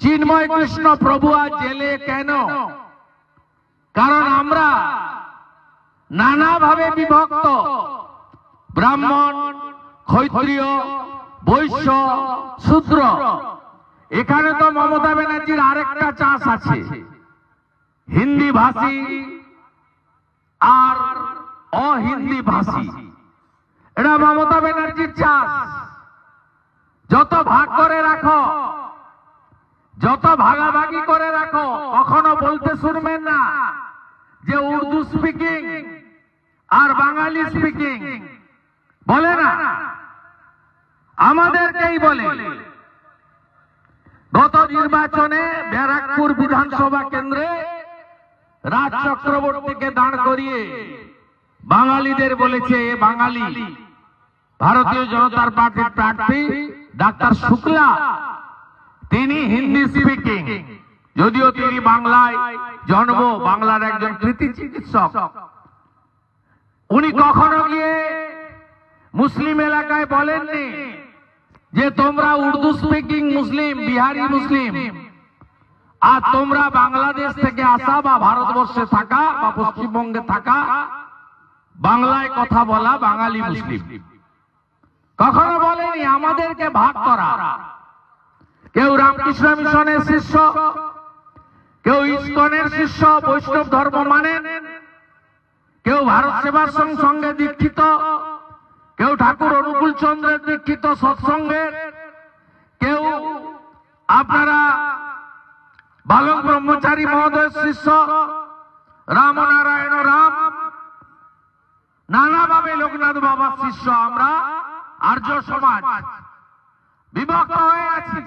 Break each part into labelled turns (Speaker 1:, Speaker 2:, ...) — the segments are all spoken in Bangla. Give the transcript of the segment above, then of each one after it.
Speaker 1: চিন্ময় কৃষ্ণ প্রভু আজ জেলে কেন? কারণ আমরা নানাভাবে বিভক্ত। ব্রাহ্মণ, ক্ষত্রিয়, বৈশ্য, শূদ্র। এখানে তো মমতা ব্যানার্জির আরেকটা চাষ আছে। হিন্দি ভাষী আর অহিন্দি ভাষী। এটা মমতা ব্যানার্জির চাষ। যত ভাগ করে রাখো যত ভাগাভাগি করে রাখো, কখনো বলতে শুনবেন না যে উর্দু স্পিকিং আর বাঙালি স্পিকিং বলে না। আমাদেরকেই বলে। গত নির্বাচনে ব্যারাকপুর বিধানসভা কেন্দ্রে রাজ চক্রবর্তীকে দাঁড় করিয়ে বাঙালিদের বলেছে, এ বাঙালি, ভারতীয় জনতার পার্টির প্রার্থী ডাক্তার শুক্লা তিনি হিন্দি স্পিকিং যদিও তিনি বাংলায় জন্ম, বাংলার একজন কৃতি চিকিৎসক। উনি কখনো গিয়ে মুসলিম এলাকায় বলেননি যে তোমরা Urdu speaking Muslim, Bihari Muslim. আর তোমরা বাংলাদেশ থেকে আসা বা ভারতবর্ষে থাকা বা পশ্চিমবঙ্গে থাকা, বাংলায় কথা বলা বাঙালি মুসলিম। কখনো বলেনি, আমাদেরকে ভাগ করা। কেউ রামকৃষ্ণ মিশনের শিষ্য, কেউ ইস্কনের শিষ্য, বৈষ্ণব ধর্ম মানেন, কেউ ভারত সেবাশ্রম সঙ্গে দীক্ষিত, কেউ ঠাকুর অনুকূল চন্দ্রের দীক্ষিত সৎসঙ্গের কেউ আপনারা বালক ব্রহ্মচারী মহোদয়ের শিষ্য, রামনারায়ণ রাম, নানাভাবে লোকনাথ বাবার শিষ্য আমরা, আর্য সমাজ, বিভক্ত হয়ে আছি।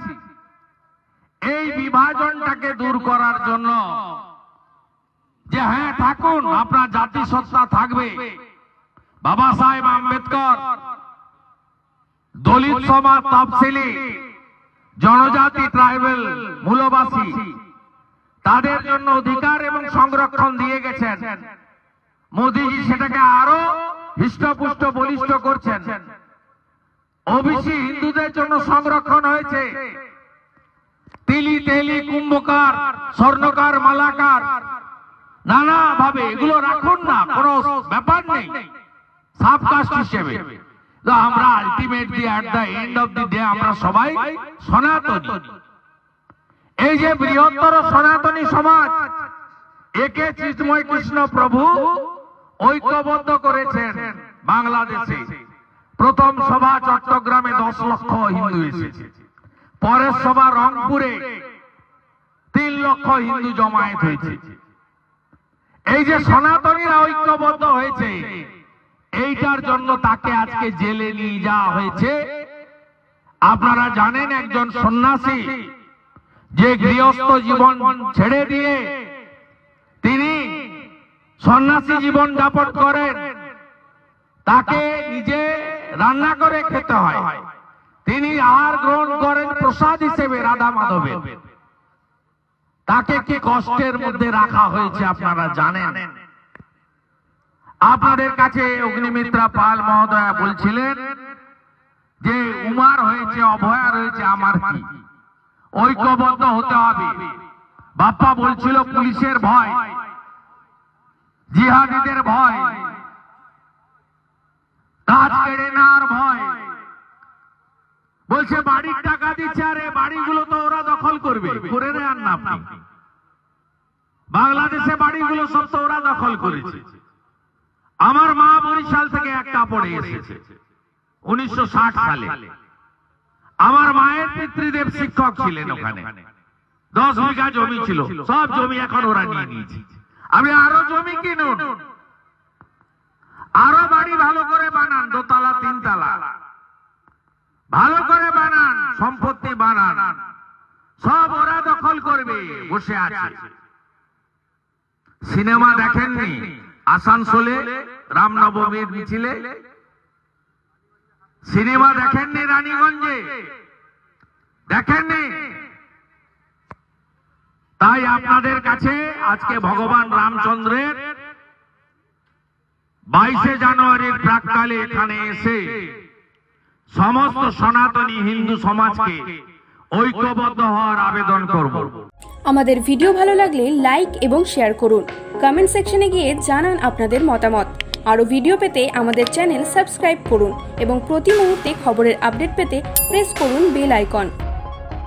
Speaker 1: এই বিভাজনটাকে দূর করার জন্য যে হ্যাঁ থাকুন, আপনার জাতিসত্তা থাকবে। বাবা সাহেব আম্বেদকর, দলিত সমাজ তফসিলি, জনজাতি ট্রাইবেল মূলবাসী, তাদের জন্য অধিকার এবং সংরক্ষণ দিয়ে গেছেন। মোদীজি সেটাকে আরও হৃষ্টপুষ্ট, বলিষ্ঠ করছেন। ওবিসি হিন্দুদের জন্য সংরক্ষণ হয়েছে। তিলি, তেলি কুম্ভকার, স্বর্ণকার, মালাকার। নানা ভাবে এগুলো রাখুন না, কোনো ব্যাপার নেই। সাবকাস্ট হিসেবে। আমরা ultimately end of the day আমরা সবাই সনাতনী। এই যে বৃহত্তর সনাতনী সমাজ, একে চিন্ময় কৃষ্ণ প্রভু ঐক্যবদ্ধ করেছেন বাংলাদেশে। প্রথম সভা চট্টগ্রামে দশ লক্ষ হিন্দু এসেছে। পরের সভা রংপুরে তিন লক্ষ হিন্দু জমায়েত হয়েছে। এই যে সনাতনীরা ঐক্যবদ্ধ হয়েছে, এইটার জন্য তাকে আজকে জেলে নিয়ে যাওয়া হয়েছে। আপনারা জানেন একজন সন্ন্যাসী যে গৃহস্থ জীবন ছেড়ে দিয়ে তিনি সন্ন্যাসী জীবন যাপন করেন, তাকে নিজে রান্না করে খেতে হয়। তিনি আহার গ্রহণ করেন প্রসাদ হিসেবে রাধা মাধবের। তাকে কি কষ্টের মধ্যে রাখা হয়েছে আপনারা জানেন? আপনাদের কাছে অগ্নিমিত্রা পাল মহোদয়া বলছিলেন যে, উমার হয়েছে, অভয়া রয়েছে, আমার কি? ঐক্যবদ্ধ হতে হবে। বাপ্পা বলছিল, পুলিশের ভয়, জিহাদিদের ভয়, কাজ কেড়ে নেওয়ার ভয়। বলছে, বাড়ির টাকা দিচ্ছে, আরে বাড়িগুলো তো ওরা দখল করবে। করে নেন না আপনি বাংলাদেশে বাড়িগুলো সব তো ওরা দখল করেছে। আমার মা বরিশাল থেকে এক কাপড়ে এসেছে, উনিশশো সালে। আমার মায়ের পিতৃদেব শিক্ষক ছিলেন ওখানে। দশ বিঘা জমি ছিল, সব জমি এখন ওরা নিয়ে নিয়েছে। আমি আরও জমি কিনুন। আরও বাড়ি ভালো করে বানান, দোতলা, তিনতলা। ভালো করে বানান, সম্পত্তি বানান। সব ওরা দখল করবে, বসে আছে। সিনেমা দেখেননি, আসানসোলে রামনবমীর মিছিলে? সিনেমা দেখেননি রানীগঞ্জে? দেখেননি? তাই আপনাদের কাছে আজকে ভগবান রামচন্দ্রের বাইশে জানুয়ারির প্রাককালে এখানে এসে সমস্ত সনাতনী হিন্দু সমাজকে ঐক্যবদ্ধ হওয়ার আবেদন করব।
Speaker 2: আমাদের ভিডিও ভালো লাগলে লাইক এবং শেয়ার করুন। কমেন্ট সেকশনে গিয়ে জানান আপনাদের মতামত। আরও ভিডিও পেতে আমাদের চ্যানেল সাবস্ক্রাইব করুন এবং প্রতি মুহূর্তে খবরের আপডেট পেতে প্রেস করুন বেল আইকন।